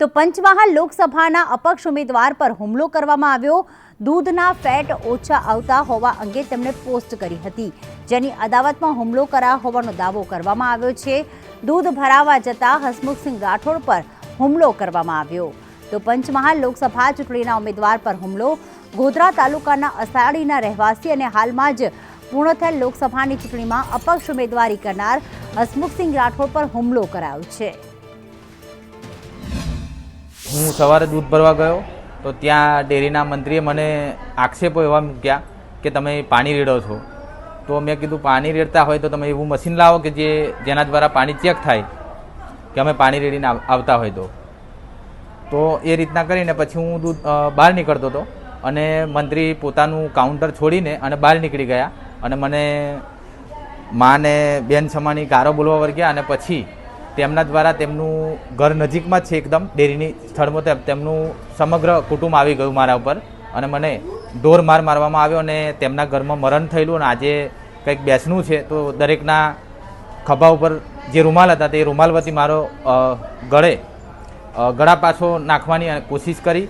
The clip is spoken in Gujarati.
તો પંચમહાલ લોકસભાના અપક્ષ ઉમેદવાર પર હુમલો કરવામાં આવ્યો. દૂધના ફેટ ઓછા આવતા હોવા અંગે તેમણે પોસ્ટ કરી હતી. જેની અદાવતમાં હુમલો કરાયો હોવાનો દાવો કરવામાં આવ્યો છે. દૂધ ભરાવા જતા હસમુખસિંહ રાઠોડ પર હુમલો કરવામાં આવ્યો. તો પંચમહાલ લોકસભા ચૂંટણીના ઉમેદવાર પર હુમલો. ગોધરા તાલુકાના અસાડીના રહેવાસી અને હાલમાં જ પૂર્ણ થયેલ લોકસભાની ચૂંટણીમાં અપક્ષ ઉમેદવારી કરનાર હસમુખસિંહ રાઠોડ પર હુમલો કરાયો છે. હું સવારે દૂધ ભરવા ગયો, તો ત્યાં ડેરીના મંત્રીએ મને આક્ષેપો એવા મૂક્યા કે તમે પાણી રેડો છો. તો મેં કીધું, પાણી રેડતા હોય તો તમે એવું મશીન લાવો કે જે, જેના દ્વારા પાણી ચેક થાય કે અમે પાણી રેડીને આવતા હોય તો. તો એ રીતના કરીને પછી હું દૂધ બહાર નીકળતો હતો અને મંત્રી પોતાનું કાઉન્ટર છોડીને અને બહાર નીકળી ગયા અને મને માને બેન સમાની ગારો બોલવા વર્ગ્યા અને પછી તેમના દ્વારા તેમનું ઘર નજીકમાં છે એકદમ. ડેરીની સ્થળમાં તેમ- તેમનું સમગ્ર કુટુંબ આવી ગયું મારા ઉપર. અને મને ઢોર માર મારવામાં આવ્યો અને તેમના ઘરમાં મરણ થયેલું અને આજે કંઈક બેસણું છે તો દરેકના ખભા ઉપર જે રૂમાલ હતા તે રૂમાલ વતી મારો ગળે ગળા પાછો નાખવાની કોશિશ કરી.